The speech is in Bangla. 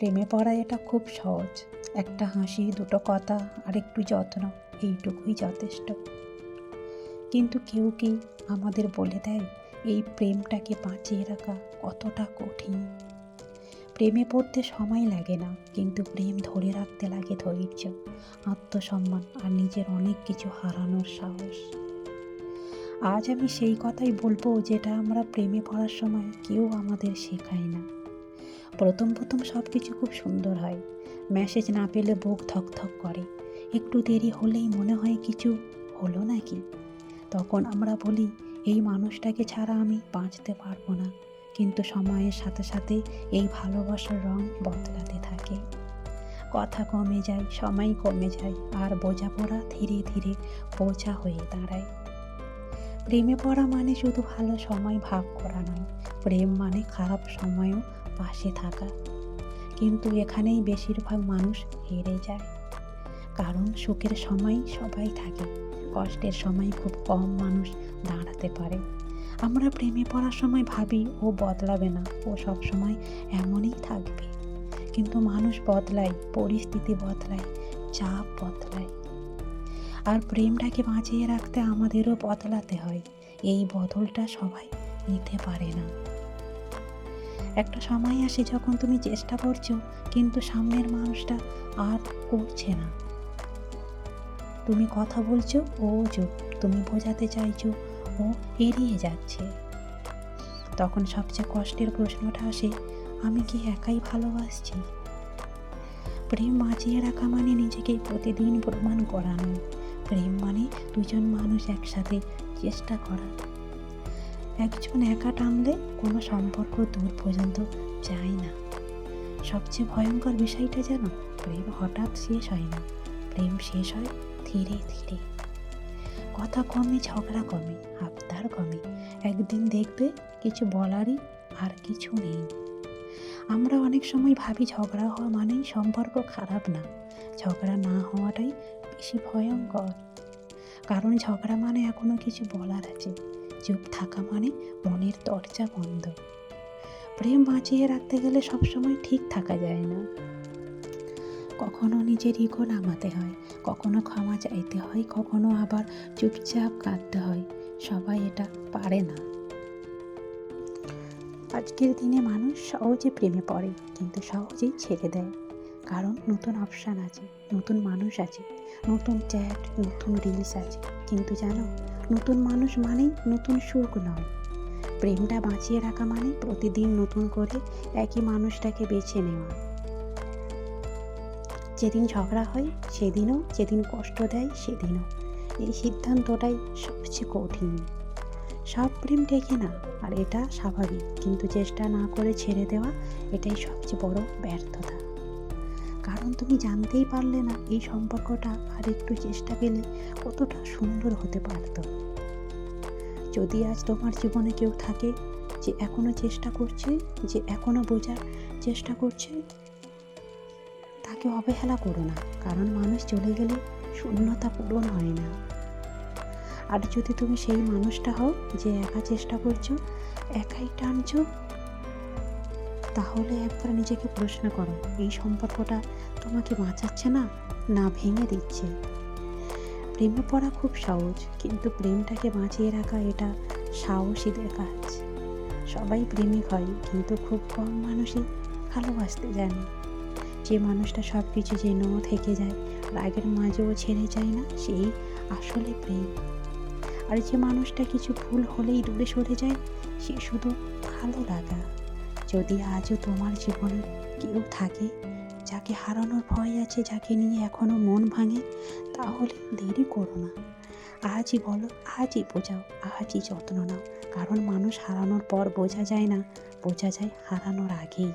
প্রেমে পড়া এটা খুব সহজ। একটা হাসি, দুটো কথা, আর একটু যত্ন, এইটুকুই যথেষ্ট। কিন্তু কেউ কি আমাদের বলে দেয়, এই প্রেমটাকে বাঁচিয়ে রাখা কতটা কঠিন। প্রেমে পড়তে সময় লাগে না, কিন্তু প্রেম ধরে রাখতে লাগে ধৈর্য, আত্মসম্মান, আর নিজের অনেক কিছু হারানোর সাহস। আজ আমি সেই কথাই বলব যেটা আমরা প্রেমে পড়ার সময় কেউ আমাদের শেখায় না। প্রথম প্রথম সব কিছু খুব সুন্দর হয়। মেসেজ না পেলে বুক ধকধক করে। একটু দেরি হলেই মনে হয় কিছু হলো নাকি? তখন আমরা বলি, এই মানুষটাকে ছাড়া আমি বাঁচতে পারব না। কিন্তু সময়ের সাথে সাথে এই ভালোবাসার রং বদলাতে থাকে। কথা কমে যায়, সময় কমে যায়, আর বোঝাপড়া ধীরে ধীরে বোঝা হয়ে দাঁড়ায়। প্রেমে পড়া মানে শুধু ভালো সময় ভাগ করা নয়। প্রেম মানে খারাপ সময়ও পাশে থাকা। কিন্তু এখানেই বেশিরভাগ মানুষ হেরে যায়। কারণ সুখের সময় সবাই থাকে, কষ্টের সময় খুব কম মানুষ দাঁড়াতে পারে। আমরা প্রেমে পড়ার সময় ভাবি, ও বদলাবে না, ও সব সময় এমনই থাকবে। কিন্তু মানুষ বদলায়, পরিস্থিতি বদলায়, চাপ বদলায়। আর প্রেমটাকে বাঁচিয়ে রাখতে আমাদেরও বদলাতে হয়। এই বদলটা সবাই নিতে পারে না। একটা সময় আসে যখন তুমি চেষ্টা করছ, কিন্তু সামনের মানুষটা আর করছে না। তুমি কথা বলছো, ও চুপ। তুমি বোঝাতে চাইছো, ও এড়িয়ে যাচ্ছে। তখন সবচেয়ে কষ্টের প্রশ্নটা আসে, আমি কি একাই ভালোবাসছি? প্রেম বাঁচিয়ে রাখা মানে নিজেকে প্রতিদিন প্রমাণ করানো। প্রেম মানে দুজন মানুষ একসাথে চেষ্টা করা। একজন একা টানলে কোনো সম্পর্ক দূর পর্যন্ত যায় না। সবচেয়ে ভয়ঙ্কর বিষয়টা যেন প্রেম হঠাৎ শেষ হয় না। প্রেম শেষ হয় ধীরে ধীরে। কথা কমে, ঝগড়া কমে, আবদার কমে। একদিন দেখবে কিছু বলারই আর কিছু নেই। আমরা অনেক সময় ভাবি ঝগড়া হওয়া মানেই সম্পর্ক খারাপ না। ঝগড়া না হওয়াটাই বেশি ভয়ঙ্কর। কারণ ঝগড়া মানে এখনও কিছু বলার আছে। চুপ থাকা মানে মনের দরজা বন্ধ। প্রেম বাঁচিয়ে রাখতে গেলে সবসময় ঠিক থাকা যায় না। কখনো নিজের ইগো নামাতে হয়, কখনো ক্ষমা চাইতে হয়, কখনো আবার চুপচাপ কাঁদতে হয়, সবাই এটা পারে না। আজকের দিনে মানুষ সহজে প্রেমে পড়ে, কিন্তু সহজেই ছেড়ে দেয়। কারণ নতুন অপশান আছে, নতুন মানুষ আছে, নতুন চ্যাট, নতুন রিলস আছে। কিন্তু জানো নতুন মানুষ মানেই নতুন সুখ নয়। প্রেমটা বাঁচিয়ে রাখা মানে প্রতিদিন নতুন করে একই মানুষটাকে বেছে নেওয়া। যেদিন ঝগড়া হয়, সেদিনও, যেদিন কষ্ট দেয়, সেদিনও। এই সিদ্ধান্তটাই সবচেয়ে কঠিন। সব প্রেম টেকে না, আর এটা স্বাভাবিক। কিন্তু চেষ্টা না করে ছেড়ে দেওয়া, এটাই সবচেয়ে বড় ব্যর্থতা। কারণ তুমি জানতেই পারলে না এই সম্পর্কটা আর একটু চেষ্টা পেলে কতটা সুন্দর হতে পারত। যদি আজ তোমার জীবনে কেউ থাকে যে এখনও চেষ্টা করছে, যে এখনও বোঝার চেষ্টা করছে, তাকে অবহেলা করো না, কারণ মানুষ চলে গেলে শূন্যতা পূরণ হয় না। আর যদি তুমি সেই মানুষটা হও যে একা চেষ্টা করছ, একাই টানছো তাহলে একবার নিজেকে প্রশ্ন করো, এই সম্পর্কটা তোমাকে বাঁচাচ্ছে না না ভেঙে দিচ্ছে? প্রেমে পড়া খুব সহজ, কিন্তু প্রেমটাকে বাঁচিয়ে রাখা এটা সাহসীদের কাজ। সবাই প্রেমিক হয়, কিন্তু খুব কম মানুষই ভালোবাসতে জানে। যে মানুষটা সব কিছু যেন থেকে যায়, রাগের মাঝেও ছেড়ে যায় না, সেই আসলে প্রেম। আর যে মানুষটা কিছু ভুল হলেই দূরে সরে যায়, সে শুধু ভালো লাগা। যদি আজও তোমার জীবনে কেউ থাকে, যাকে হারানোর ভয় আছে, যাকে নিয়ে এখনও মন ভাঙে, তাহলে দেরি করো না। আজই বলো, আজই বোঝাও, আজই যত্ন নাও। কারণ মানুষ হারানোর পর বোঝা যায় না, বোঝা যায় হারানোর আগেই।